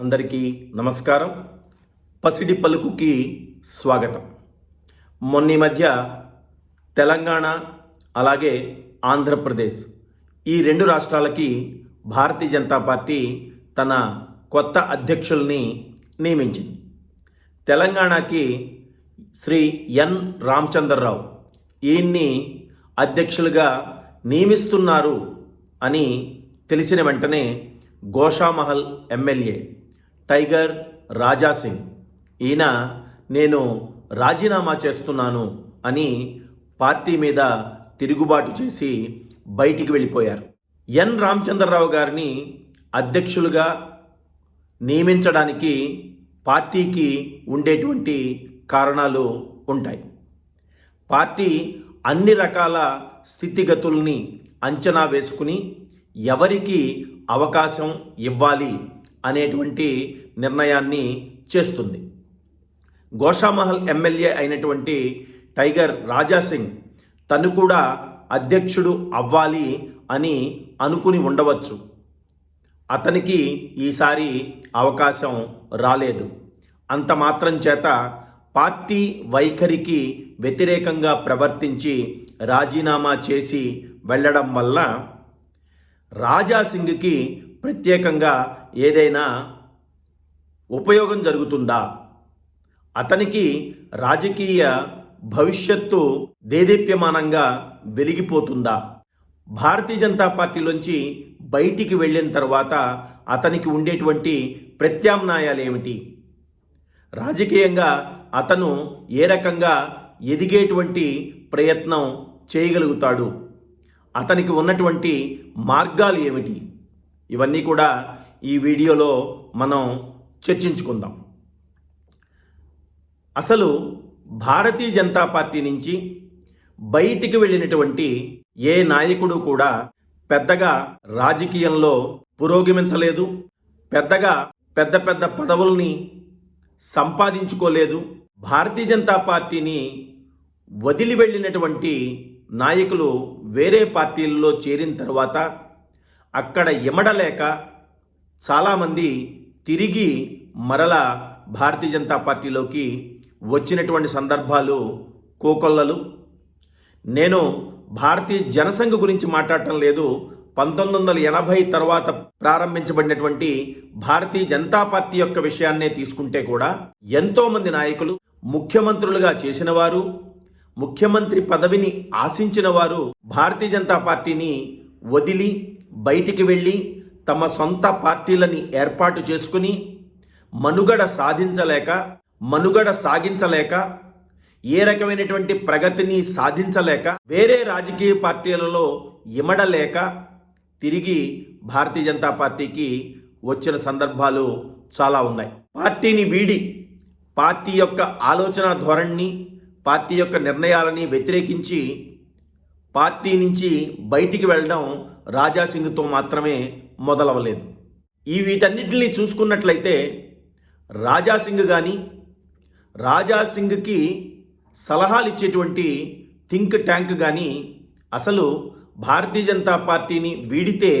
అందరికీ నమస్కారం. పసిడి పలుకుకి స్వాగతం. మొన్న మధ్య తెలంగాణ అలాగే ఆంధ్రప్రదేశ్ ఈ రెండు రాష్ట్రాలకి భారతీయ జనతా పార్టీ తన కొత్త అధ్యక్షుల్ని నియమించింది. తెలంగాణకి శ్రీ ఎన్. రామచంద్రరావు ఈయన్ని అధ్యక్షులుగా నియమిస్తున్నారు అని తెలిసిన వెంటనే గోషామహల్ ఎమ్మెల్యే టైగర్ రాజా సింగ్. ఈయన నేను రాజీనామా చేస్తున్నాను అని పార్టీ మీద తిరుగుబాటు చేసి బయటికి వెళ్ళిపోయారు. ఎన్ రామచంద్రరావు గారిని అధ్యక్షులుగా నియమించడానికి పార్టీకి ఉండేటువంటి కారణాలు ఉంటాయి. పార్టీ అన్ని రకాల స్థితిగతుల్ని అంచనా వేసుకుని ఎవరికి అవకాశం ఇవ్వాలి అనేటువంటి నిర్ణయాన్ని చేస్తుంది. గోషామహల్ ఎమ్మెల్యే అయినటువంటి టైగర్ రాజా సింగ్ తను కూడా అధ్యక్షుడు అవ్వాలి అని అనుకుని ఉండవచ్చు. అతనికి ఈసారి అవకాశం రాలేదు. అంత మాత్రం చేత పార్టీ వైఖరికి వ్యతిరేకంగా ప్రవర్తించి రాజీనామా చేసి వెళ్ళడం వల్ల రాజా సింగ్కి ప్రత్యేకంగా ఏదైనా ఉపయోగం జరుగుతుందా? అతనికి రాజకీయ భవిష్యత్తు దేదీప్యమానంగా వెలిగిపోతుందా? భారతీయ జనతా పార్టీలోంచి బయటికి వెళ్ళిన తర్వాత అతనికి ఉండేటువంటి ప్రత్యామ్నాయాలు ఏమిటి? రాజకీయంగా అతను ఏ రకంగా ఎదిగేటువంటి ప్రయత్నం చేయగలుగుతాడు? అతనికి ఉన్నటువంటి మార్గాలు ఏమిటి? ఇవన్నీ కూడా ఈ వీడియోలో మనం చర్చించుకుందాం. అసలు భారతీయ జనతా పార్టీ నుంచి బయటికి వెళ్ళినటువంటి ఏ నాయకుడు కూడా పెద్దగా రాజకీయంలో పురోగమించలేదు పెద్దగా పెద్ద పెద్ద పదవుల్ని సంపాదించుకోలేదు. భారతీయ జనతా పార్టీని వదిలి వెళ్ళినటువంటి నాయకులు వేరే పార్టీల్లో చేరిన తర్వాత అక్కడ ఇమడలేక చాలామంది తిరిగి మరల భారతీయ జనతా పార్టీలోకి వచ్చినటువంటి సందర్భాలు కోకొల్లలు. నేను భారతీయ జనసంఘ గురించి మాట్లాడటం లేదు. పంతొమ్మిది వందల ఎనభై తర్వాత ప్రారంభించబడినటువంటి భారతీయ జనతా పార్టీ యొక్క విషయాన్నే తీసుకుంటే కూడా ఎంతోమంది నాయకులు ముఖ్యమంత్రులుగా చేసిన వారు ముఖ్యమంత్రి పదవిని ఆశించిన వారు భారతీయ జనతా పార్టీని వదిలి బయటికి వెళ్ళి తమ సొంత పార్టీలని ఏర్పాటు చేసుకుని మనుగడ సాధించలేక మనుగడ సాగించలేక ఏ రకమైనటువంటి ప్రగతిని సాధించలేక వేరే రాజకీయ పార్టీలలో ఇమడలేక తిరిగి భారతీయ జనతా పార్టీకి వచ్చిన సందర్భాలు చాలా ఉన్నాయి. పార్టీని వీడి పార్టీ యొక్క ఆలోచన ధోరణిని పార్టీ యొక్క నిర్ణయాలని వ్యతిరేకించి పార్టీ నుంచి బయటికి వెళ్ళడం రాజాసింగ్తో మాత్రమే మొదలవలేదు. ఈ వీటన్నిటిని చూసుకున్నట్లయితే రాజాసింగ్ కానీ రాజాసింగ్కి సలహాలు ఇచ్చేటువంటి థింక్ ట్యాంక్ కానీ అసలు భారతీయ జనతా పార్టీని వీడితే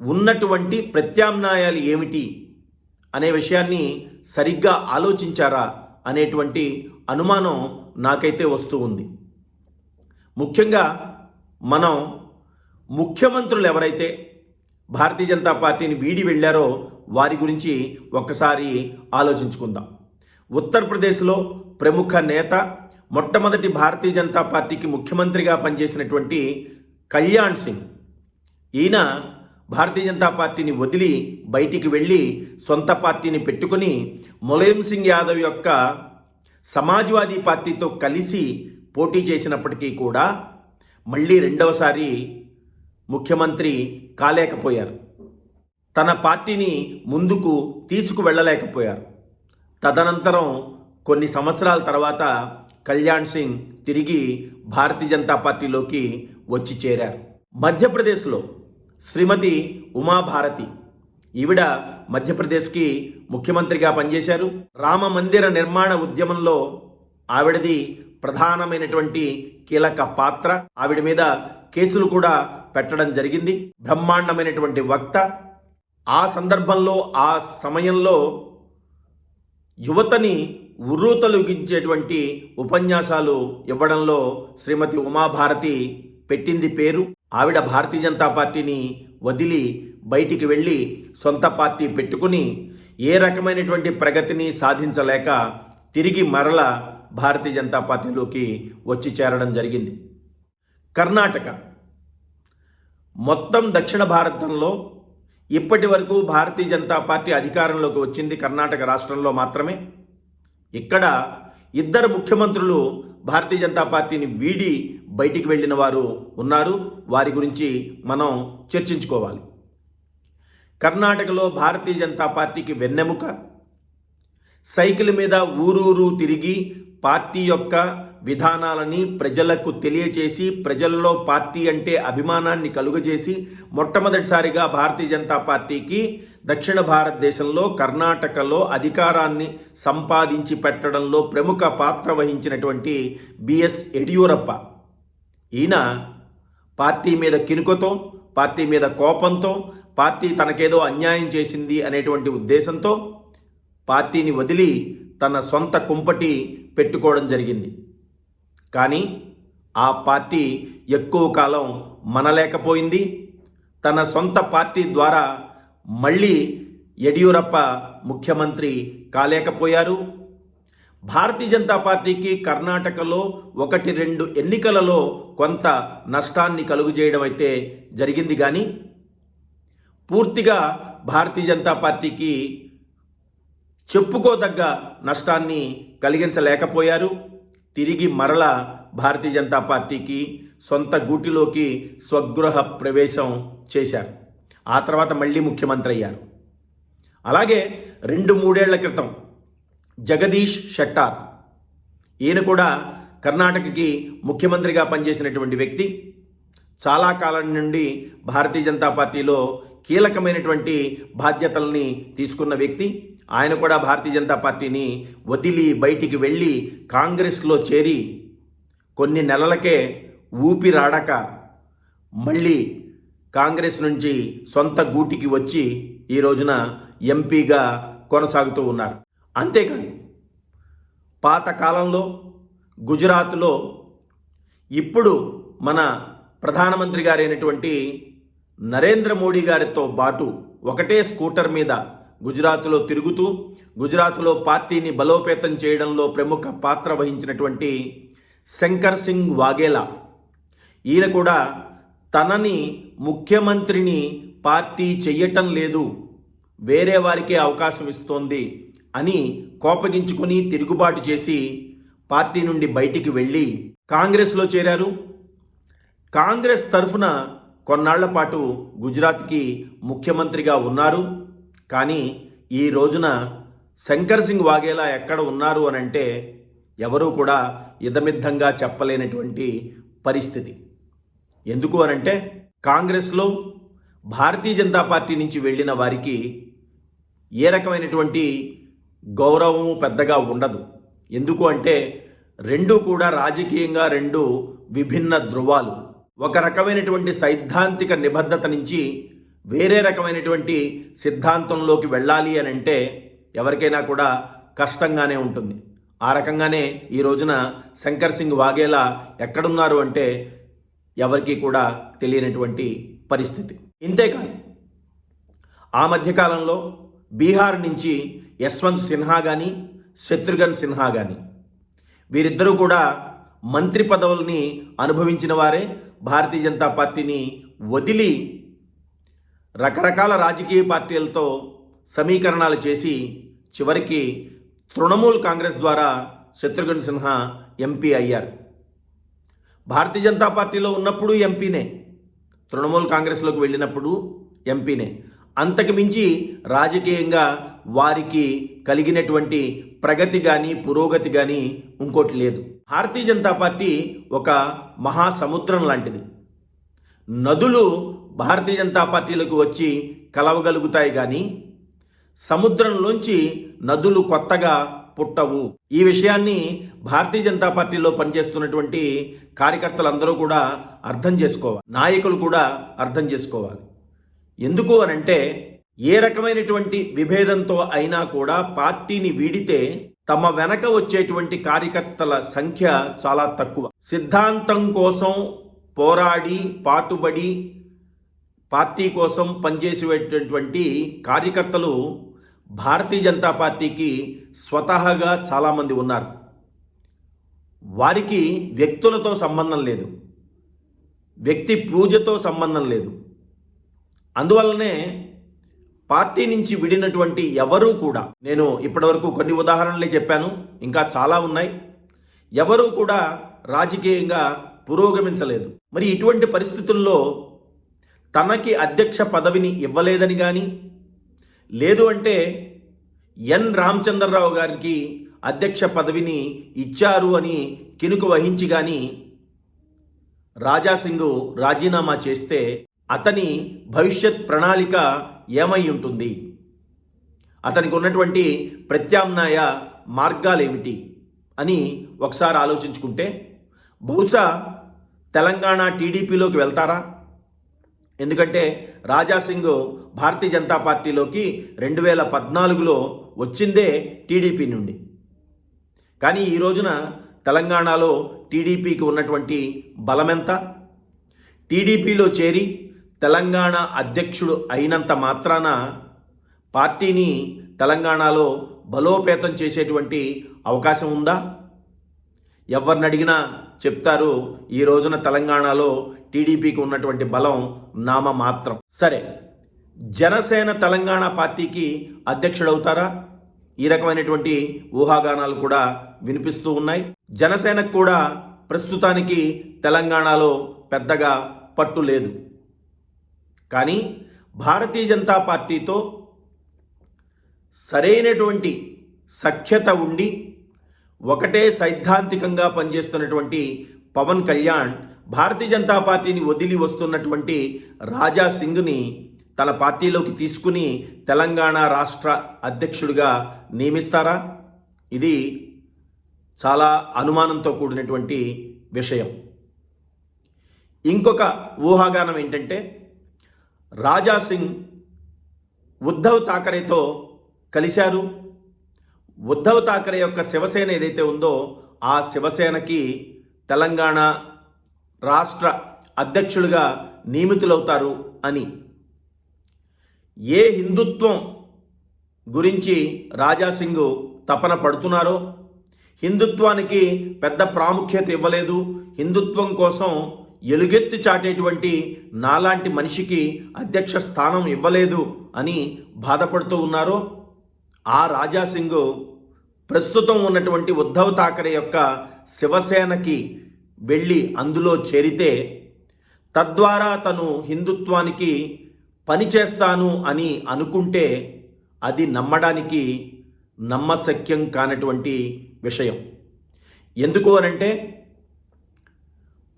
ఉన్నటువంటి ప్రత్యామ్నాయాలు ఏమిటి అనే విషయాన్ని సరిగ్గా ఆలోచించారా అనేటువంటి అనుమానం నాకైతే వస్తూ ఉంది. ముఖ్యంగా మనం ముఖ్యమంత్రులు ఎవరైతే భారతీయ జనతా పార్టీని వీడి వెళ్ళారో వారి గురించి ఒక్కసారి ఆలోచించుకుందాం. ఉత్తరప్రదేశ్లో ప్రముఖ నేత మొట్టమొదటి భారతీయ జనతా పార్టీకి ముఖ్యమంత్రిగా పనిచేసినటువంటి కళ్యాణ్ సింగ్. ఈయన భారతీయ జనతా పార్టీని వదిలి బయటికి వెళ్ళి సొంత పార్టీని పెట్టుకుని ములాయం సింగ్ యాదవ్ యొక్క సమాజ్వాదీ పార్టీతో కలిసి పోటీ చేసినప్పటికీ కూడా మళ్ళీ రెండవసారి ముఖ్యమంత్రి కాలేకపోయారు. తన పార్టీని ముందుకు తీసుకువెళ్ళలేకపోయారు తదనంతరం కొన్ని సంవత్సరాల తర్వాత కళ్యాణ్ సింగ్ తిరిగి భారతీయ జనతా పార్టీలోకి వచ్చి చేరారు. మధ్యప్రదేశ్లో శ్రీమతి ఉమాభారతి ఈవిడ మధ్యప్రదేశ్కి ముఖ్యమంత్రిగా పనిచేశారు. రామ మందిర నిర్మాణ ఉద్యమంలో ఆవిడది ప్రధానమైనటువంటి కీలక పాత్ర. ఆవిడ మీద కేసులు కూడా పెట్టడం జరిగింది. బ్రహ్మాండమైనటువంటి వక్త. ఆ సందర్భంలో ఆ సమయంలో యువతని ఉర్రూతలుగించేటువంటి ఉపన్యాసాలు ఇవ్వడంలో శ్రీమతి ఉమాభారతి పెట్టింది పేరు. ఆవిడ భారతీయ జనతా పార్టీని వదిలి బయటికి వెళ్ళి సొంత పార్టీ పెట్టుకుని ఏ రకమైనటువంటి ప్రగతిని సాధించలేక తిరిగి మరల భారతీయ జనతా పార్టీలోకి వచ్చి చేరడం జరిగింది. కర్ణాటక. మొత్తం దక్షిణ భారతంలో ఇప్పటి వరకు భారతీయ జనతా పార్టీ అధికారంలోకి వచ్చింది కర్ణాటక రాష్ట్రంలో మాత్రమే. ఇక్కడ ఇద్దరు ముఖ్యమంత్రులు భారతీయ జనతా పార్టీని వీడి బయటికి వెళ్ళిన వారు ఉన్నారు. వారి గురించి మనం చర్చించుకోవాలి. కర్ణాటకలో భారతీయ జనతా పార్టీకి వెన్నెముక. సైకిల్ మీద ఊరూరు తిరిగి పార్టీ యొక్క విధానాలని ప్రజలకు తెలియచేసి ప్రజల్లో పార్టీ అంటే అభిమానాన్ని కలుగజేసి మొట్టమొదటిసారిగా భారతీయ జనతా పార్టీకి దక్షిణ భారతదేశంలో కర్ణాటకలో అధికారాన్ని సంపాదించి పెట్టడంలో ప్రముఖ పాత్ర వహించినటువంటి బిఎస్ యడియూరప్ప. ఈయన పార్టీ మీద కినుకతో పార్టీ మీద కోపంతో పార్టీ తనకేదో అన్యాయం చేసింది అనేటువంటి ఉద్దేశంతో పార్టీని వదిలి తన సొంత కుంపటి పెట్టుకోవడం జరిగింది. కానీ ఆ పార్టీ ఎక్కువ కాలం మనలేకపోయింది. తన సొంత పార్టీ ద్వారా మళ్ళీ యడియూరప్ప ముఖ్యమంత్రి కాలేకపోయారు. భారతీయ జనతా పార్టీకి కర్ణాటకలో ఒకటి రెండు ఎన్నికలలో కొంత నష్టాన్ని కలుగజేయడం అయితే జరిగింది కానీ పూర్తిగా భారతీయ జనతా పార్టీకి చెప్పుకోదగ్గ నష్టాన్ని కలిగించలేకపోయారు. తిరిగి మరల భారతీయ జనతా పార్టీకి సొంత గూటిలోకి స్వగృహ ప్రవేశం చేశారు. ఆ తర్వాత మళ్ళీ ముఖ్యమంత్రి అయ్యారు. అలాగే రెండు మూడేళ్ళ క్రితం జగదీష్ షెట్టార్. ఈయన కూడా కర్ణాటకకి ముఖ్యమంత్రిగా పనిచేసినటువంటి వ్యక్తి. చాలా కాలం నుండి భారతీయ జనతా పార్టీలో కీలకమైనటువంటి బాధ్యతల్ని తీసుకున్న వ్యక్తి. ఆయన కూడా భారతీయ జనతా పార్టీని వదిలి బయటికి వెళ్ళి కాంగ్రెస్లో చేరి కొన్ని నెలలకే ఊపిరాడక మళ్ళీ కాంగ్రెస్ నుంచి సొంత గూటికి వచ్చి ఈ రోజున ఎంపీగా కొనసాగుతూ ఉన్నారు. అంతేకాదు పాత కాలంలో గుజరాత్లో ఇప్పుడు మన ప్రధానమంత్రి గారైనటువంటి నరేంద్ర మోడీ గారితో పాటు ఒకటే స్కూటర్ మీద గుజరాత్లో తిరుగుతూ గుజరాత్లో పార్టీని బలోపేతం చేయడంలో ప్రముఖ పాత్ర వహించినటువంటి శంకర్ సింగ్ వాఘేలా. ఈయన కూడా తనని ముఖ్యమంత్రిని పార్టీ చెయ్యటం లేదు వేరే వారికే అవకాశం ఇస్తోంది అని కోపగించుకొని తిరుగుబాటు చేసి పార్టీ నుండి బయటికి వెళ్ళి కాంగ్రెస్లో చేరారు. కాంగ్రెస్ తరఫున కొన్నాళ్ళ పాటు గుజరాత్కి ముఖ్యమంత్రిగా ఉన్నారు. కానీ ఈ రోజున శంకర్ సింగ్ వాఘేలా ఎక్కడ ఉన్నారు అని అంటే ఎవరూ కూడా ఇదమిద్దంగా చెప్పలేనటువంటి పరిస్థితి. ఎందుకు అనంటే కాంగ్రెస్లో భారతీయ జనతా పార్టీ నుంచి వెళ్ళిన వారికి ఏ రకమైనటువంటి గౌరవము పెద్దగా ఉండదు. ఎందుకు అంటే రెండు కూడా రాజకీయంగా రెండు విభిన్న ధృవాలు. ఒక రకమైనటువంటి సైద్ధాంతిక నిబద్ధత నుంచి వేరే రకమైనటువంటి సిద్ధాంతంలోకి వెళ్ళాలి అని అంటే ఎవరికైనా కూడా కష్టంగానే ఉంటుంది. ఆ రకంగానే ఈ రోజున శంకర్ సింగ్ వాగేలా ఎక్కడున్నారు అంటే ఎవరికి కూడా తెలియనటువంటి పరిస్థితి. ఇంతేకాదు ఆ మధ్యకాలంలో బీహార్ నుంచి యశ్వంత్ సిన్హా కానీ శత్రుఘ్న్ సిన్హా కానీ వీరిద్దరూ కూడా మంత్రి పదవుల్ని అనుభవించిన వారే భారతీయ జనతా పార్టీని వదిలి రకరకాల రాజకీయ పార్టీలతో సమీకరణాలు చేసి చివరికి తృణమూల్ కాంగ్రెస్ ద్వారా శత్రుఘ్న సిన్హా ఎంపీ అయ్యారు. భారతీయ జనతా పార్టీలో ఉన్నప్పుడు ఎంపీనే తృణమూల్ కాంగ్రెస్లోకి వెళ్ళినప్పుడు ఎంపీనే. అంతకు మించి రాజకీయంగా వారికి కలిగినటువంటి ప్రగతి కానీ పురోగతి కానీ ఇంకోటి లేదు. భారతీయ జనతా పార్టీ ఒక మహాసముద్రం లాంటిది. నదులు భారతీయ జనతా పార్టీలకు వచ్చి కలవగలుగుతాయి కానీ సముద్రంలోంచి నదులు కొత్తగా పుట్టవు. ఈ విషయాన్ని భారతీయ జనతా పార్టీలో పనిచేస్తున్నటువంటి కార్యకర్తలందరూ కూడా అర్థం చేసుకోవాలి. నాయకులు కూడా అర్థం చేసుకోవాలి. ఎందుకు అని అంటే ఏ రకమైనటువంటి విభేదంతో అయినా కూడా పార్టీని వీడితే తమ వెనక వచ్చేటువంటి కార్యకర్తల సంఖ్య చాలా తక్కువ. సిద్ధాంతం కోసం పోరాడి పాటుబడి పార్టీ కోసం పనిచేసేటటువంటి కార్యకర్తలు భారతీయ జనతా పార్టీకి స్వతహాగా చాలామంది ఉన్నారు. వారికి వ్యక్తులతో సంబంధం లేదు. వ్యక్తి పూజతో సంబంధం లేదు. అందువల్లనే పార్టీ నుంచి విడినటువంటి ఎవరూ కూడా నేను ఇప్పటివరకు కొన్ని ఉదాహరణలే చెప్పాను ఇంకా చాలా ఉన్నాయి. ఎవరూ కూడా రాజకీయంగా పురోగమించలేదు. మరి ఇటువంటి పరిస్థితుల్లో తనకి అధ్యక్ష పదవిని ఇవ్వలేదని కానీ లేదు అంటే ఎన్ రామచంద్రరావు గారికి అధ్యక్ష పదవిని ఇచ్చారు అని కినుకు వహించి కానీ రాజాసింగ్ రాజీనామా చేస్తే అతని భవిష్యత్ ప్రణాళిక ఏమై ఉంటుంది? అతనికి ఉన్నటువంటి ప్రత్యామ్నాయ మార్గాలేమిటి అని ఒకసారి ఆలోచించుకుంటే బహుశా తెలంగాణ టీడీపీలోకి వెళ్తారా? ఎందుకంటే రాజాసింగ్ భారతీయ జనతా పార్టీలోకి రెండు వేల పద్నాలుగులో వచ్చిందే టీడీపీ నుండి. కానీ ఈ రోజున తెలంగాణలో టీడీపీకి ఉన్నటువంటి బలమెంత? టీడీపీలో చేరి తెలంగాణ అధ్యక్షుడు అయినంత మాత్రాన పార్టీని తెలంగాణలో బలోపేతం చేసేటువంటి అవకాశం ఉందా? ఎవరిని అడిగినా చెప్తారు ఈ రోజున తెలంగాణలో టీడీపీకి ఉన్నటువంటి బలం నామ మాత్రం. సరే జనసేన తెలంగాణ పార్టీకి అధ్యక్షుడవుతారా? ఈ రకమైనటువంటి ఊహాగానాలు కూడా వినిపిస్తూ ఉన్నాయి. జనసేనకు కూడా ప్రస్తుతానికి తెలంగాణలో పెద్దగా పట్టు లేదు. కానీ భారతీయ జనతా పార్టీతో సరైనటువంటి సఖ్యత ఉండి ఒకటే సైద్ధాంతికంగా పనిచేస్తున్నటువంటి పవన్ కళ్యాణ్ భారతీయ జనతా పార్టీని వదిలి వస్తున్నటువంటి రాజా సింగ్ని తన పార్టీలోకి తీసుకుని తెలంగాణ రాష్ట్ర అధ్యక్షుడిగా నియమిస్తారా? ఇది చాలా అనుమానంతో కూడినటువంటి విషయం. ఇంకొక ఊహాగానం ఏంటంటే రాజా సింగ్ ఉద్ధవ్ థాకరేతో కలిశారు. ఉద్ధవ్ థాకరే యొక్క శివసేన ఏదైతే ఉందో ఆ శివసేనకి తెలంగాణ రాష్ట్ర అధ్యక్షులుగా నియమితులవుతారు అని. ఏ హిందుత్వం గురించి రాజాసింగ్ తపన పడుతున్నారో హిందుత్వానికి పెద్ద ప్రాముఖ్యత ఇవ్వలేదు. హిందుత్వం కోసం ఎలుగెత్తి చాటేటువంటి నాలాంటి మనిషికి అధ్యక్ష స్థానం ఇవ్వలేదు అని బాధపడుతూ ఉన్నారో ఆ రాజాసింగ్ ప్రస్తుతం ఉన్నటువంటి ఉద్ధవ్ ఠాకరే యొక్క శివసేనకి వెళ్ళి అందులో చేరితే తద్వారా తను హిందుత్వానికి పనిచేస్తాను అని అనుకుంటే అది నమ్మడానికి నమ్మశక్యం కానటువంటి విషయం. ఎందుకు అనంటే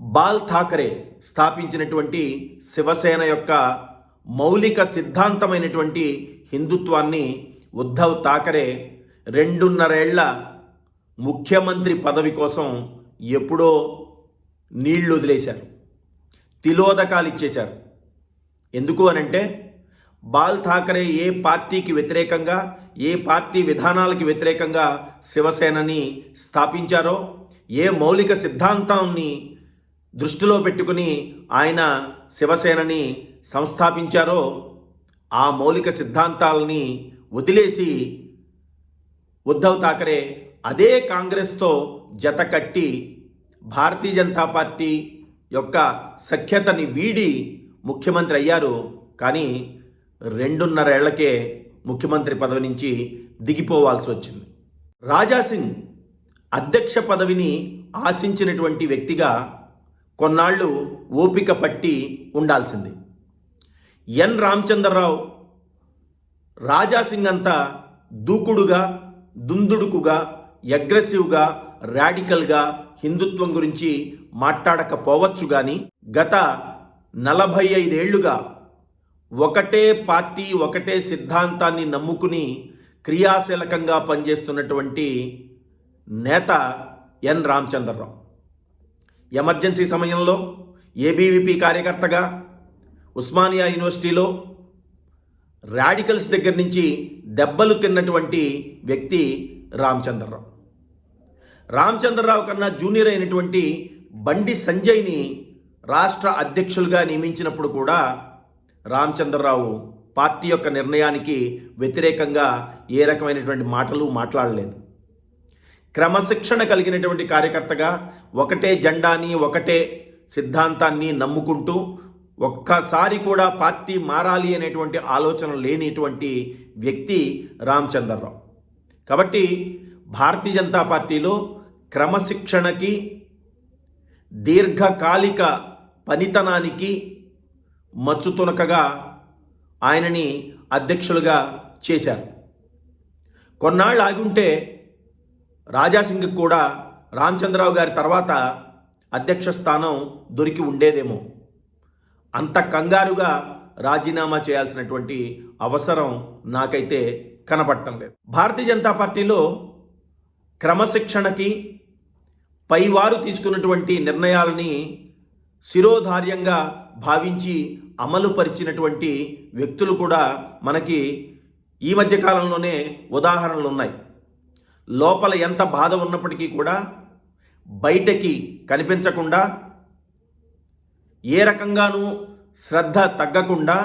బాల్ ఠాకరే స్థాపించినటువంటి శివసేన యొక్క మౌలిక సిద్ధాంతమైనటువంటి హిందుత్వాన్ని ఉద్ధవ్ ఠాకరే రెండున్నరేళ్ళ ముఖ్యమంత్రి పదవి కోసం ఎప్పుడో నీళ్ళు వదిలేశారు. తిలోదకాలు ఇచ్చేశారు. ఎందుకు అనంటే బాల్ ఠాకరే ఏ పార్టీకి వ్యతిరేకంగా ఏ పార్టీ విధానాలకి వ్యతిరేకంగా శివసేనని స్థాపించారో ఏ మౌలిక సిద్ధాంతాన్ని దృష్టిలో పెట్టుకుని ఆయన శివసేనని సంస్థాపించారో ఆ మౌలిక సిద్ధాంతాలని వదిలేసి ఉద్ధవ్ ఠాకరే అదే కాంగ్రెస్తో జత కట్టి భారతీయ జనతా పార్టీ యొక్క సఖ్యతని వీడి ముఖ్యమంత్రి అయ్యారు. కానీ రెండున్నరేళ్ళకే ముఖ్యమంత్రి పదవి నుంచి దిగిపోవాల్సి వచ్చింది. రాజాసింగ్ అధ్యక్ష పదవిని ఆశించినటువంటి వ్యక్తిగా కొన్నాళ్ళు ఓపిక పట్టి ఉండాల్సింది. ఎన్ రామచంద్రరావు రాజాసింగ్ అంతా దూకుడుగా దుందుడుకుగా అగ్రెసివ్గా రాడికల్గా హిందుత్వం గురించి మాట్లాడకపోవచ్చు కానీ గత నలభై ఐదేళ్ళుగా ఒకటే పార్టీ ఒకటే సిద్ధాంతాన్ని నమ్ముకుని క్రియాశీలకంగా పనిచేస్తున్నటువంటి నేత ఎన్. రామచంద్రరావు. ఎమర్జెన్సీ సమయంలో ఏబీవీపీ కార్యకర్తగా ఉస్మానియా యూనివర్సిటీలో రాడికల్స్ దగ్గర నుంచి దెబ్బలు తిన్నటువంటి వ్యక్తి రామచంద్రరావు. రామచంద్రరావు కన్నా జూనియర్ అయినటువంటి బండి సంజయ్ని రాష్ట్ర అధ్యక్షులుగా నియమించినప్పుడు కూడా రామచంద్రరావు పార్టీ యొక్క నిర్ణయానికి వ్యతిరేకంగా ఏ రకమైనటువంటి మాటలు మాట్లాడలేదు. క్రమశిక్షణ కలిగినటువంటి కార్యకర్తగా ఒకటే జెండాని ఒకటే సిద్ధాంతాన్ని నమ్ముకుంటూ ఒక్కసారి కూడా పార్టీ మారాలి అనేటువంటి ఆలోచన లేనిటువంటి వ్యక్తి రామచంద్రరావు. కాబట్టి భారతీయ జనతా పార్టీలో క్రమశిక్షణకి దీర్ఘకాలిక పనితనానికి మచ్చుతునకగా ఆయనని అధ్యక్షులుగా చేశారు. కొన్నాళ్ళు ఆగుంటే రాజాసింగ్ కూడా రామచంద్రరావు గారి తర్వాత అధ్యక్ష స్థానం దొరికి ఉండేదేమో. అంత కంగారుగా రాజీనామా చేయాల్సినటువంటి అవసరం నాకైతే కనపడటం లేదు. భారతీయ జనతా పార్టీలో క్రమశిక్షణకి పైవారు తీసుకున్నటువంటి నిర్ణయాలని శిరోధార్యంగా భావించి అమలుపరిచినటువంటి వ్యక్తులు కూడా మనకి ఈ మధ్య కాలంలోనే ఉదాహరణలు ఉన్నాయి. లోపల ఎంత బాధ ఉన్నప్పటికీ కూడా బయటకి కనిపించకుండా ఏ రకంగానూ శ్రద్ధ తగ్గకుండా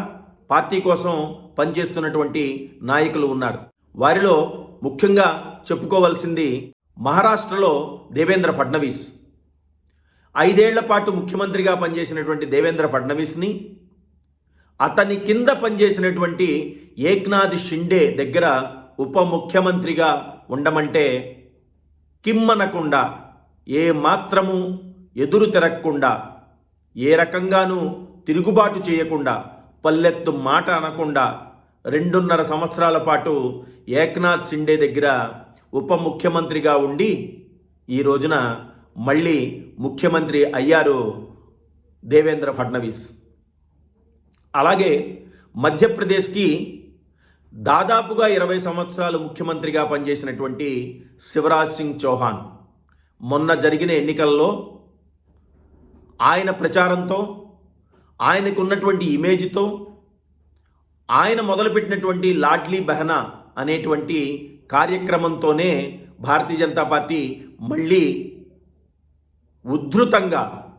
పార్టీ కోసం పనిచేస్తున్నటువంటి నాయకులు ఉన్నారు. వారిలో ముఖ్యంగా చెప్పుకోవాల్సింది మహారాష్ట్రలో దేవేంద్ర ఫడ్నవీస్. ఐదేళ్ళ పాటు ముఖ్యమంత్రిగా పనిచేసినటువంటి దేవేంద్ర ఫడ్నవీస్ని అతని కింద పనిచేసినటువంటి ఏక్నాథ్ షిండే దగ్గర ఉప ముఖ్యమంత్రిగా ఉండమంటే కిమ్మనకుండా ఏ మాత్రము ఎదురు తిరగకుండా ఏ రకంగానూ తిరుగుబాటు చేయకుండా పల్లెత్తు మాట అనకుండా రెండున్నర సంవత్సరాల పాటు ఏక్నాథ్ షిండే దగ్గర ఉప ముఖ్యమంత్రిగా ఉండి ఈ రోజున మళ్ళీ ముఖ్యమంత్రి అయ్యారు దేవేంద్ర ఫడ్నవీస్. అలాగే మధ్యప్రదేశ్కి దాదాపుగా ఇరవై సంవత్సరాలు ముఖ్యమంత్రిగా పనిచేసినటువంటి శివరాజ్ సింగ్ చౌహాన్. మొన్న జరిగిన ఎన్నికల్లో ఆయన ప్రచారంతో ఆయనకు ఉన్నటువంటి ఇమేజ్తో ఆయన మొదలుపెట్టినటువంటి లాడ్లీ బెహనా అనేటువంటి కార్యక్రమంతోనే భారతీయ జనతా పార్టీ మళ్ళీ ఉద్ధృతంగా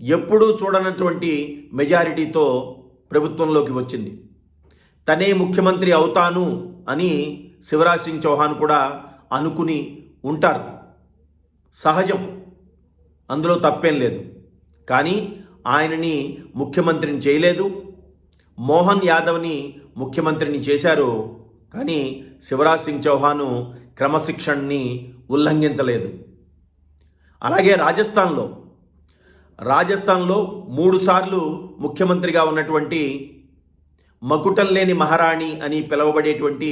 ఎప్పుడూ చూడనటువంటి మెజారిటీతో ప్రభుత్వంలోకి వచ్చింది. తనే ముఖ్యమంత్రి అవుతాను అని శివరాజ్ సింగ్ చౌహాన్ కూడా అనుకుని ఉంటారు. సహజం. అందులో తప్పేం లేదు. కానీ ఆయనని ముఖ్యమంత్రిని చేయలేదు. మోహన్ యాదవ్ని ముఖ్యమంత్రిని చేశారు. కానీ శివరాజ్ సింగ్ చౌహాను క్రమశిక్షణని ఉల్లంఘించలేదు. అలాగే రాజస్థాన్లో రాజస్థాన్లో మూడుసార్లు ముఖ్యమంత్రిగా ఉన్నటువంటి మకుటం లేని మహారాణి అని పిలువబడేటువంటి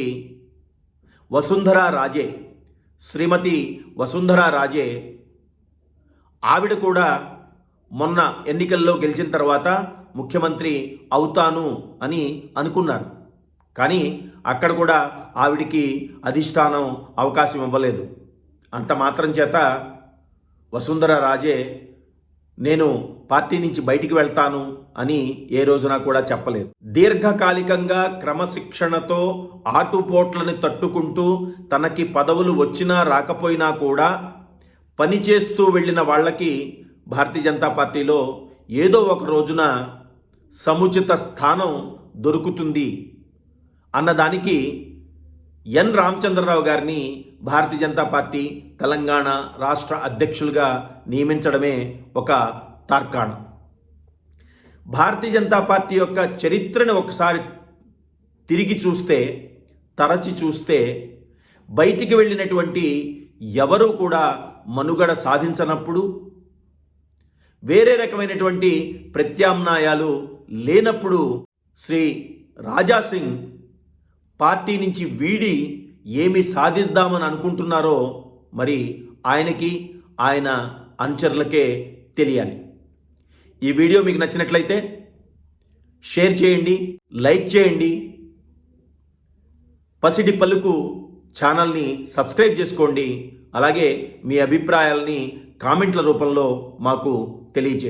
వసుంధరా రాజే శ్రీమతి వసుంధరా రాజే ఆవిడ కూడా మొన్న ఎన్నికల్లో గెలిచిన తర్వాత ముఖ్యమంత్రి అవుతాను అని అనుకున్నారు. కానీ అక్కడ కూడా ఆవిడికి అధిష్టానం అవకాశం ఇవ్వలేదు. అంత మాత్రం చేత వసుంధర రాజే నేను పార్టీ నుంచి బయటికి వెళ్తాను అని ఏ రోజున కూడా చెప్పలేదు. దీర్ఘకాలికంగా క్రమశిక్షణతో ఆటుపోట్లను తట్టుకుంటూ తనకి పదవులు వచ్చినా రాకపోయినా కూడా పనిచేస్తూ వెళ్ళిన వాళ్ళకి భారతీయ జనతా పార్టీలో ఏదో ఒక రోజున సముచిత స్థానం దొరుకుతుంది అన్నదానికి ఎన్ రామచంద్రరావు గారిని భారతీయ జనతా పార్టీ తెలంగాణ రాష్ట్ర అధ్యక్షులుగా నియమించడమే ఒక తార్కాణం. భారతీయ జనతా పార్టీ యొక్క చరిత్రను ఒకసారి తిరిగి చూస్తే తరచి చూస్తే బయటికి వెళ్ళినటువంటి ఎవరూ కూడా మనుగడ సాధించనప్పుడు వేరే రకమైనటువంటి ప్రత్యామ్నాయాలు లేనప్పుడు శ్రీ రాజా సింగ్ పార్టీ నుంచి వీడి ఏమి సాధిద్దామని అనుకుంటున్నారో మరి ఆయనకి ఆయన అనుచరులకే తెలియాలి. ఈ వీడియో మీకు నచ్చినట్లయితే షేర్ చేయండి లైక్ చేయండి. పసిడి పలుకు ఛానల్ని సబ్స్క్రైబ్ చేసుకోండి. అలాగే మీ అభిప్రాయాలని కామెంట్ల రూపంలో మాకు తెలియజేయండి